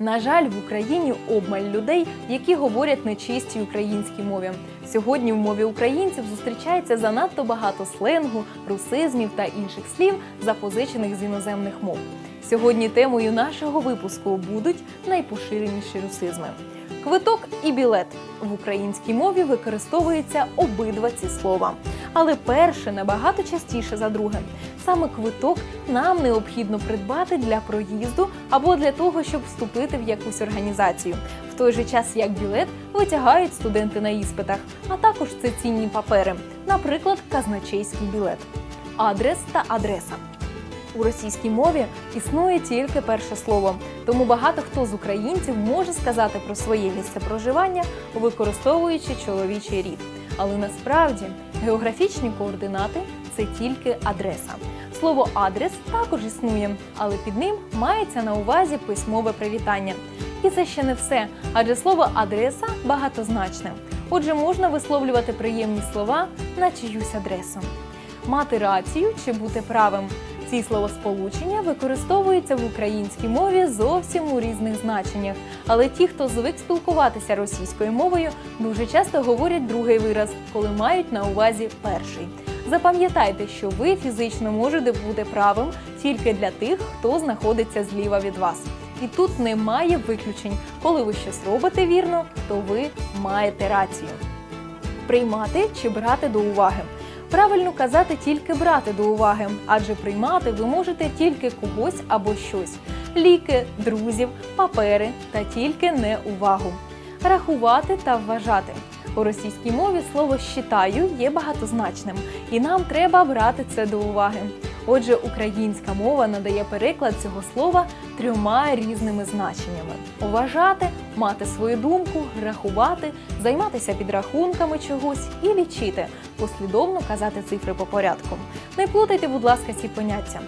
На жаль, в Україні обмаль людей, які говорять нечистій українській мові. Сьогодні в мові українців зустрічається занадто багато сленгу, русизмів та інших слів, запозичених з іноземних мов. Сьогодні темою нашого випуску будуть найпоширеніші русизми. Квиток і білет в українській мові використовуються обидва ці слова, але перше набагато частіше за друге. Саме квиток нам необхідно придбати для проїзду або для того, щоб вступити в якусь організацію. В той же час як білет витягають студенти на іспитах, а також це цінні папери, наприклад, казначейський білет. Адрес та адреса. У російській мові існує тільки перше слово, тому багато хто з українців може сказати про своє місце проживання, використовуючи чоловічий рід. Але насправді географічні координати це тільки адреса. Слово адрес також існує, але під ним мається на увазі письмове привітання. І це ще не все, адже слово адреса багатозначне. Отже, можна висловлювати приємні слова на чиюсь адресу. Мати рацію чи бути правим. Ці словосполучення використовуються в українській мові зовсім у різних значеннях. Але ті, хто звик спілкуватися російською мовою, дуже часто говорять другий вираз, коли мають на увазі перший. Запам'ятайте, що ви фізично можете бути правим тільки для тих, хто знаходиться зліва від вас. І тут немає виключень. Коли ви щось робите вірно, то ви маєте рацію. Приймати чи брати до уваги. Правильно казати тільки брати до уваги, адже приймати ви можете тільки когось або щось: ліки, друзів, папери та тільки не увагу. Рахувати та вважати. У російській мові слово «щитаю» є багатозначним, і нам треба брати це до уваги. Отже, українська мова надає переклад цього слова трьома різними значеннями: уважати, мати свою думку, рахувати, займатися підрахунками чогось і лічити, послідовно казати цифри по порядку. Не плутайте, будь ласка, ці поняття.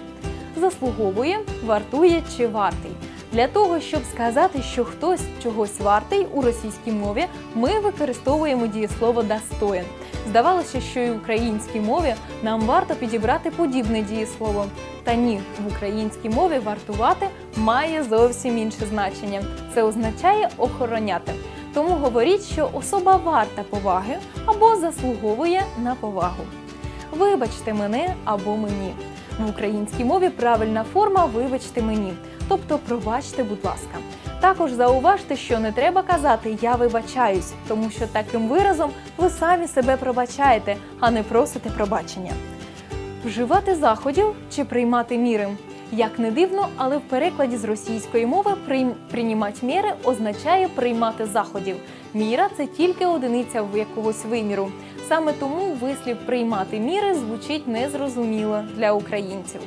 Заслуговує, вартує чи вартий. Для того, щоб сказати, що хтось чогось вартий у російській мові, ми використовуємо дієслово достоин. Здавалося, що і в українській мові нам варто підібрати подібне дієслово. Та ні, в українській мові вартувати має зовсім інше значення. Це означає охороняти. Тому говоріть, що особа варта поваги або заслуговує на повагу. Вибачте мене або мені. В українській мові правильна форма вибачте мені, тобто пробачте, будь ласка. Також зауважте, що не треба казати Я вибачаюсь, тому що таким виразом ви самі себе пробачаєте, а не просите пробачення. Вживати заходів чи приймати міри. Як не дивно, але в перекладі з російської мови «приймати міри означає приймати заходів. Міра це тільки одиниця в якогось виміру. Саме тому вислів приймати міри звучить незрозуміло для українців.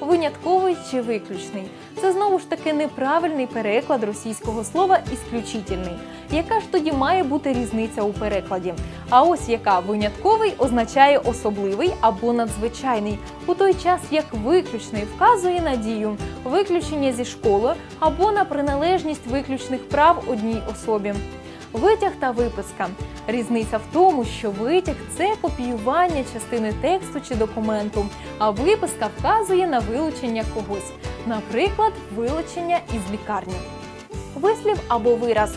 Винятковий чи виключний це знову ж таки неправильний переклад російського слова ісключительний. Яка ж тоді має бути різниця у перекладі? А ось яка винятковий означає особливий або надзвичайний, у той час як виключний вказує на дію, виключення зі школи або на приналежність виключних прав одній особі. Витяг та виписка. Різниця в тому, що витяг це копіювання частини тексту чи документу, а виписка вказує на вилучення когось, наприклад, вилучення із лікарні. Вислів або вираз.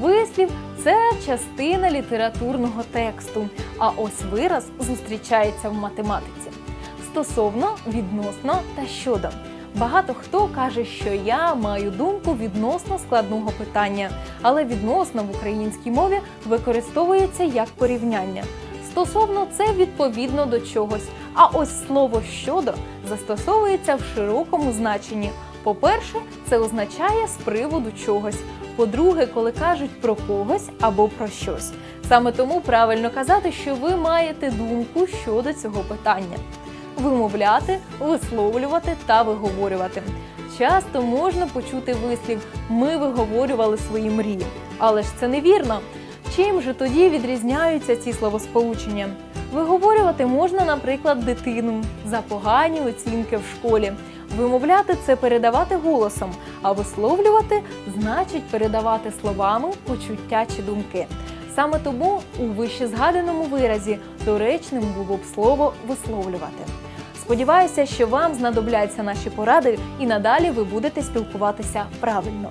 Вислів це частина літературного тексту, а ось вираз зустрічається в математиці. Стосовно, відносно та щодо. Багато хто каже, що я маю думку відносно складного питання, але відносно в українській мові використовується як порівняння. Стосовно це відповідно до чогось. А ось слово щодо застосовується в широкому значенні. По-перше, це означає з приводу чогось. По-друге, коли кажуть про когось або про щось. Саме тому правильно казати, що ви маєте думку щодо цього питання вимовляти, висловлювати та виговорювати. Часто можна почути вислів Ми виговорювали свої мрії. Але ж це невірно. Чим же тоді відрізняються ці словосполучення? Виговорювати можна, наприклад, дитину за погані оцінки в школі. Вимовляти це передавати голосом, а висловлювати значить передавати словами почуття чи думки. Саме тому у вище згаданому виразі доречним було б слово висловлювати. Сподіваюся, що вам знадобляться наші поради і надалі ви будете спілкуватися правильно.